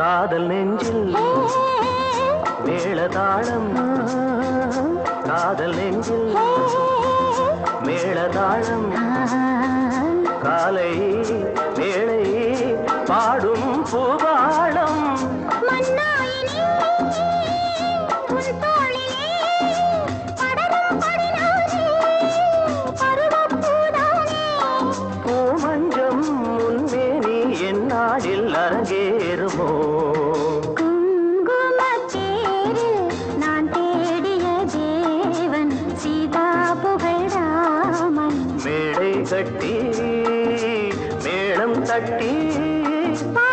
காதல் நெஞ்சில் மேளதாளம். காதல் நெஞ்சில் மேளதாளம். காலை வேளை பாடும் பூவா. அரங்கேறுமோ நான் தேடிய தேவன் சீதா புகழாமன் மேடை கட்டி மேளம் தட்டி பா